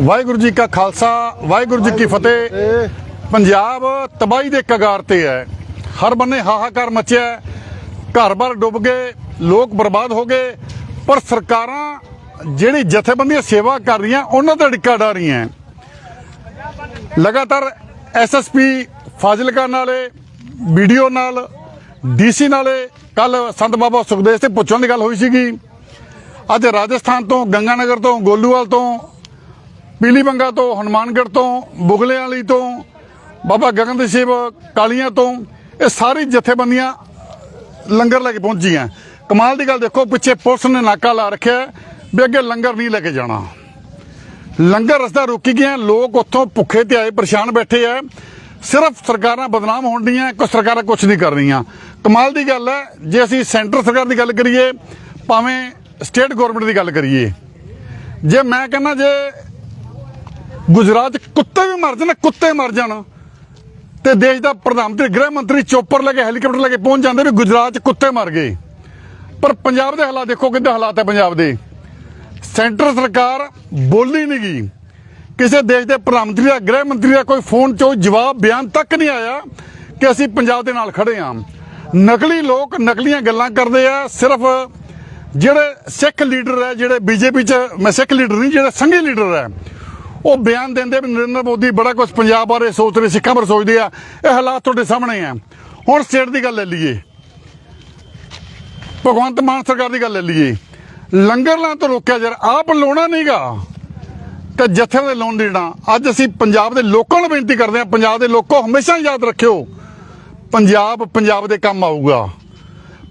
ਵਾਹਿਗੁਰੂ ਜੀ ਕਾ ਖਾਲਸਾ ਵਾਹਿਗੁਰੂ ਜੀ ਕੀ ਫਤਿਹ। ਪੰਜਾਬ ਤਬਾਹੀ ਦੇ ਕਗਾਰ ਤੇ ਹੈ। ਹਰ ਬੰਨੇ ਹਾਹਾਕਾਰ ਮਚਿਆ। ਘਰ-ਬਾਰ ਡੁੱਬ ਗਏ ਲੋਕ ਬਰਬਾਦ ਹੋ ਗਏ। ਪਰ ਸਰਕਾਰਾਂ ਜਿਹੜੀ ਜਥੇਬੰਦੀਆਂ ਸੇਵਾ ਕਰ ਰਹੀਆਂ ਉਹਨਾਂ ਤੇ ਡਿੱਕਾ ਡਾ ਰਹੀਆਂ ਲਗਾਤਾਰ ਐਸਐਸਪੀ ਫਾਜ਼ਿਲਕਾ ਨਾਲੇ ਵੀਡੀਓ ਨਾਲ ਡੀਸੀ ਨਾਲੇ ਕੱਲ ਸੰਤ ਬਾਬਾ ਸੁਖਦੇਵ ਤੇ ਪੁੱਛਣ ਦੀ ਗੱਲ ਹੋਈ ਸੀਗੀ। ਅੱਜ ਰਾਜਸਥਾਨ ਤੋਂ, ਗੰਗਾਨਗਰ ਤੋਂ, ਗੋਲੂਵਾਲ ਤੋਂ ਪੀਲੀ ਬੰਗਾ ਤੋਂ, ਹਨੂਮਾਨਗੜ੍ਹ ਤੋਂ ਬੁਗਲੇ ਵਾਲੀ ਤੋਂ, ਬਾਬਾ ਗਗਨਦੀਪ ਸ਼ਿਵ ਕਾਲੀਆਂ ਤੋਂ, ਇਹ ਸਾਰੀ ਜਥੇਬੰਦੀਆਂ ਲੰਗਰ ਲੈ ਕੇ ਪਹੁੰਚੀਆਂ। ਕਮਾਲ ਦੀ ਗੱਲ ਦੇਖੋ, ਪਿੱਛੇ ਪੁਲਿਸ ਨੇ ਨਾਕਾ ਲਾ ਰੱਖਿਆ ਵੀ ਅੱਗੇ ਲੰਗਰ ਨਹੀਂ ਲੈ ਕੇ ਜਾਣਾ। ਲੰਗਰ ਰਸਤਾ ਰੋਕੀ ਗਿਆ, ਲੋਕ ਉੱਥੋਂ ਭੁੱਖੇ ਤੇ ਆਏ, ਪਰੇਸ਼ਾਨ ਬੈਠੇ ਆ। ਸਿਰਫ ਸਰਕਾਰਾਂ ਬਦਨਾਮ ਹੋਣ ਦੀਆਂ ਕੋਈ ਸਰਕਾਰਾਂ ਕੁਝ ਨਹੀਂ ਕਰ ਰਹੀਆਂ। ਕਮਾਲ ਦੀ ਗੱਲ ਹੈ, ਜੇ ਅਸੀਂ ਸੈਂਟਰ ਸਰਕਾਰ ਦੀ ਗੱਲ ਕਰੀਏ, ਭਾਵੇਂ ਸਟੇਟ ਗਵਰਨਮੈਂਟ ਦੀ ਗੱਲ ਕਰੀਏ, ਜੇ ਮੈਂ ਕਹਿੰਦਾ ਜੇ ਗੁਜਰਾਤ ਕੁੱਤੇ ਵੀ ਮਰ ਜਾਣ, ਕੁੱਤੇ ਮਰ ਜਾਣ, ਤੇ ਦੇਸ਼ ਦਾ ਪ੍ਰਧਾਨ ਮੰਤਰੀ, ਗ੍ਰਹਿ ਮੰਤਰੀ ਚੋਪਰ ਲੈ ਕੇ ਹੈਲੀਕਾਪਟਰ ਲੈ ਕੇ ਪਹੁੰਚ ਜਾਂਦੇ ਵੀ ਗੁਜਰਾਤ 'ਚ ਕੁੱਤੇ ਮਰ ਗਏ। ਪਰ ਪੰਜਾਬ ਦੇ ਹਾਲਾਤ ਦੇਖੋ ਕਿੱਦਾਂ ਹਾਲਾਤ ਹੈ ਪੰਜਾਬ ਦੇ। ਸੈਂਟਰ ਸਰਕਾਰ ਬੋਲੀ ਨਹੀਂ ਗਈ। ਕਿਸੇ ਦੇਸ਼ ਦੇ ਪ੍ਰਧਾਨ ਮੰਤਰੀ ਦਾ ਗ੍ਰਹਿ ਮੰਤਰੀ ਦਾ ਕੋਈ ਫੋਨ 'ਚੋਂ ਜਵਾਬ ਬਿਆਨ ਤੱਕ ਨਹੀਂ ਆਇਆ ਕਿ ਅਸੀਂ ਪੰਜਾਬ ਦੇ ਨਾਲ ਖੜੇ ਹਾਂ ਨਕਲੀ ਲੋਕ ਨਕਲੀਆਂ ਗੱਲਾਂ ਕਰਦੇ ਆ, ਸਿਰਫ ਜਿਹੜੇ ਸਿੱਖ ਲੀਡਰ ਹੈ, ਜਿਹੜੇ ਬੀਜੇਪੀ 'ਚ ਮੈਂ ਸਿੱਖ ਲੀਡਰ ਨਹੀਂ, ਜਿਹੜੇ ਸੰਘੀ ਲੀਡਰ ਹੈ, ਉਹ ਬਿਆਨ ਦਿੰਦੇ ਵੀ ਨਰਿੰਦਰ ਮੋਦੀ ਬੜਾ ਕੁਝ ਪੰਜਾਬ ਬਾਰੇ ਸੋਚ ਰਹੇ, ਸਿੱਖਾਂ ਬਾਰੇ ਸੋਚਦੇ ਆ, ਇਹ ਹਾਲਾਤ ਤੁਹਾਡੇ ਸਾਹਮਣੇ ਆ। ਹੁਣ ਸਟੇਟ ਦੀ ਗੱਲ ਲੈ ਲਈਏ। ਭਗਵੰਤ ਮਾਨ ਸਰਕਾਰ ਦੀ ਗੱਲ ਲੈ ਲਈਏ। ਲੰਗਰ ਲਾਂ ਤੋਂ ਰੋਕਿਆ ਯਾਰ ਆਪ ਲਾਉਣਾ ਨਹੀਂਗਾ ਤੇ ਜੱਥੇ ਦੇ ਲੋਨ ਦੇਣਾ ਅੱਜ ਅਸੀਂ ਪੰਜਾਬ ਦੇ ਲੋਕਾਂ ਨੂੰ ਬੇਨਤੀ ਕਰਦੇ ਹਾਂ, ਪੰਜਾਬ ਦੇ ਲੋਕੋ ਹਮੇਸ਼ਾ ਯਾਦ ਰੱਖਿਓ, ਪੰਜਾਬ ਪੰਜਾਬ ਦੇ ਕੰਮ ਆਊਗਾ।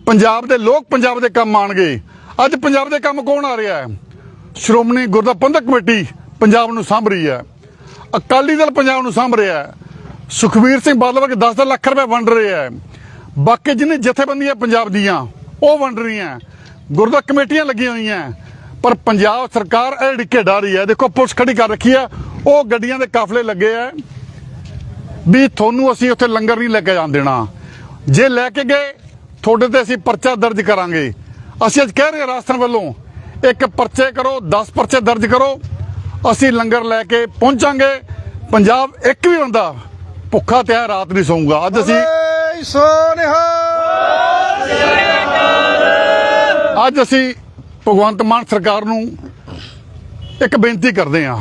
ਪੰਜਾਬ ਦੇ ਲੋਕ ਪੰਜਾਬ ਦੇ ਕੰਮ ਆਣਗੇ ਅੱਜ ਪੰਜਾਬ ਦੇ ਕੰਮ ਕੌਣ ਆ ਰਿਹਾ ਹੈ? ਸ਼੍ਰੋਮਣੀ ਗੁਰਦਾ ਪ੍ਰਬੰਧਕ ਕਮੇਟੀ ਪੰਜਾਬ ਨੂੰ ਸਾਂਭ ਰਹੀ ਹੈ। ਅਕਾਲੀ ਦਲ ਪੰਜਾਬ ਨੂੰ ਸਾਂਭ ਰਿਹਾ ਹੈ। ਸੁਖਬੀਰ ਸਿੰਘ ਬਾਦਲ ਵਰਗੇ 10 ਲੱਖ ਰੁਪਏ ਵੰਡ ਰਹੇ ਹੈ। ਬਾਕੀ ਜਿੰਨੇ ਜਥੇਬੰਦੀਆਂ ਪੰਜਾਬ ਦੀਆਂ, ਉਹ ਵੰਡ ਰਹੀਆਂ ਗੁਰਦਾ ਕਮੇਟੀਆਂ ਲੱਗੀਆਂ ਹੋਈਆਂ ਪਰ ਪੰਜਾਬ ਸਰਕਾਰ ਇਹ ਡਿੱਕੇ ਰਹੀ ਹੈ, ਦੇਖੋ ਪੁਲਿਸ ਖੜੀ ਕਰ ਰੱਖੀ ਹੈ। ਉਹ ਗੱਡੀਆਂ ਦੇ ਕਾਫਲੇ ਲੱਗੇ ਆ ਵੀ ਤੁਹਾਨੂੰ ਅਸੀਂ ਉੱਥੇ ਲੰਗਰ ਨਹੀਂ ਲੈ ਕੇ ਜਾਣ ਦੇਣਾ। ਜੇ ਲੈ ਕੇ ਗਏ, ਤੁਹਾਡੇ ਤੇ ਅਸੀਂ ਪਰਚਾ ਦਰਜ ਕਰਾਂਗੇ। ਅਸੀਂ ਅੱਜ ਕਹਿ ਰਹੇ ਹਾਂ ਰਾਜਸਥਾਨ ਵੱਲੋਂ ਇੱਕ ਪਰਚੇ ਕਰੋ 10 ਪਰਚੇ ਦਰਜ ਕਰੋ ਅਸੀਂ ਲੰਗਰ ਲੈ ਕੇ ਪਹੁੰਚਾਂਗੇ। ਪੰਜਾਬ ਇੱਕ ਵੀ ਬੰਦਾ ਭੁੱਖਾ ਤੇ ਰਾਤ ਨਹੀਂ ਸੌਂਗਾ। ਅੱਜ ਅਸੀਂ ਅੱਜ ਅਸੀਂ ਭਗਵੰਤ ਮਾਨ ਸਰਕਾਰ ਨੂੰ ਇੱਕ ਬੇਨਤੀ ਕਰਦੇ ਹਾਂ।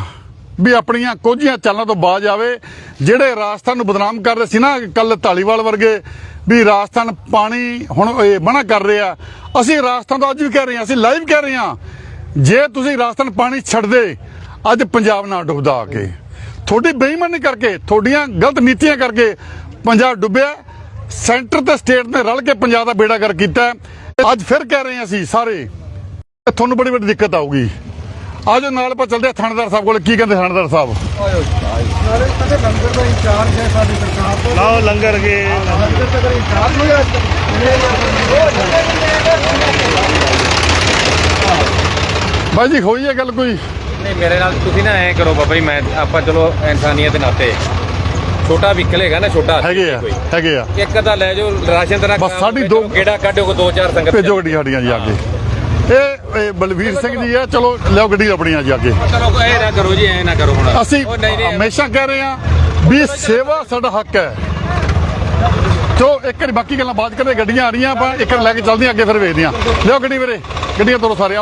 ਵੀ ਆਪਣੀਆਂ ਕੋਝੀਆਂ ਚਾਲਾਂ ਤੋਂ ਬਾਜ ਆਵੇ। ਜਿਹੜੇ ਰਾਜਸਥਾਨ ਨੂੰ ਬਦਨਾਮ ਕਰ ਰਹੇ ਸੀ ਨਾ ਕੱਲ ਢਾਲੀਵਾਲ ਵਰਗੇ ਵੀ ਰਾਜਸਥਾਨ ਪਾਣੀ ਹੁਣ ਇਹ ਮਨਾ ਕਰ ਰਿਹਾ ਅਸੀਂ ਰਾਜਸਥਾਨ ਤੋਂ ਅੱਜ ਵੀ ਕਹਿ ਰਹੇ ਹਾਂ, ਅਸੀਂ ਲਾਈਵ ਕਹਿ ਰਹੇ ਹਾਂ, ਜੇ ਤੁਸੀਂ ਰਾਜਸਥਾਨ ਪਾਣੀ ਛੱਡਦੇ ਅੱਜ ਪੰਜਾਬ ਨਾ ਡੁੱਬਦਾ ਆ ਕੇ। ਤੁਹਾਡੀ ਬੇਈਮਾਨੀ ਕਰਕੇ, ਤੁਹਾਡੀਆਂ ਗਲਤ ਨੀਤੀਆਂ ਕਰਕੇ ਪੰਜਾਬ ਡੁੱਬਿਆ। ਸੈਂਟਰ ਤੇ ਸਟੇਟ ਨੇ ਰਲ ਕੇ ਪੰਜਾਬ ਦਾ ਬੇੜਾ ਕਰ ਕੀਤਾ। ਅੱਜ ਫਿਰ ਕਹਿ ਰਹੇ ਹਾਂ ਅਸੀਂ ਸਾਰੇ ਤੁਹਾਨੂੰ ਬੜੀ ਵੱਡੀ ਦਿੱਕਤ ਆਊਗੀ। ਆਜੋ ਨਾਲ ਆਪਾਂ ਚੱਲਦੇ ਥਾਣੇਦਾਰ ਸਾਹਿਬ ਕੋਲ। ਕੀ ਕਹਿੰਦੇ ਥਾਣੇਦਾਰ ਸਾਹਿਬ? ਨਾਲੇ ਕਦੇ ਲੰਗਰ ਦਾ ਇੰਚਾਰਜ ਹੈ ਸਾਡੀ ਸਰਕਾਰ ਤੋਂ ਲਾਓ ਲੰਗਰ ਕੇ ਲੰਗਰ ਤੇ ਕਦੇ ਇੰਚਾਰਜ ਹੋਇਆ ਬਾਈ ਜੀ ਹੋਈ ਹੈ ਗੱਲ ਕੋਈ? ਨਹੀਂ ਮੇਰੇ ਨਾਲ ਤੁਸੀਂ ਨਾ ਐ ਕਰੋ ਬਾਬਾ ਜੀ ਮੈਂ ਆਪਾਂ ਚਲੋ ਇਨਸਾਨੀਅਤ ਦੇ ਨਾਤੇ। ਛੋਟਾ ਵਹੀਕਲ ਹੈਗਾ ਨਾ ਛੋਟਾ। ਹੈਗੇ ਆ। ਹੈਗੇ ਆ। ਇੱਕ ਤਾਂ ਲੈ ਜਾਓ ਰਾਸ਼ਨ ਤੇਰਾ ਬਸ ਸਾਡੀ ਦੋ- ਕਿਹੜਾ ਕੱਢਿਓ ਕੋ ਦੋ ਚਾਰ ਸੰਗਤ ਭੇਜੋ ਗੱਡੀ ਸਾਡੀਆਂ ਜੀ ਅੱਗੇ ਇਹ ਇਹ ਬਲਵੀਰ ਸਿੰਘ ਜੀ ਆ ਚਲੋ ਲਿਆਓ ਗੱਡੀ ਆਪਣੀਆਂ ਜੀ ਅੱਗੇ। ਚਲੋ ਇਹ ਨਾ ਕਰੋ ਜੀ ਐ ਨਾ ਕਰੋ ਹੁਣ। ਅਸੀਂ ਉਹ ਨਹੀਂ ਨਹੀਂ। ਹਮੇਸ਼ਾ ਕਹਿ ਰਹੇ ਹਾਂ ਵੀ ਸੇਵਾ ਸਾਡਾ ਹੱਕ ਹੈ। ਤੋ ਇੱਕ ਵਾਰੀ ਬਾਕੀ ਗੱਲਾਂ ਬਾਅਦ ਕਰਦੇ ਗੱਡੀਆਂ ਆ ਰਹੀਆਂ ਆਪਾਂ ਇੱਕ ਵਾਰ ਲੈ ਕੇ ਚੱਲਦੇ ਹਾਂ ਅੱਗੇ ਫਿਰ ਵੇਖਦੇ ਹਾਂ। ਲਿਆਓ ਗੱਡੀ ਵੀਰੇ ਗੱਡੀਆਂ ਤੋਰੋ ਸਾਰੇ ਆਓ।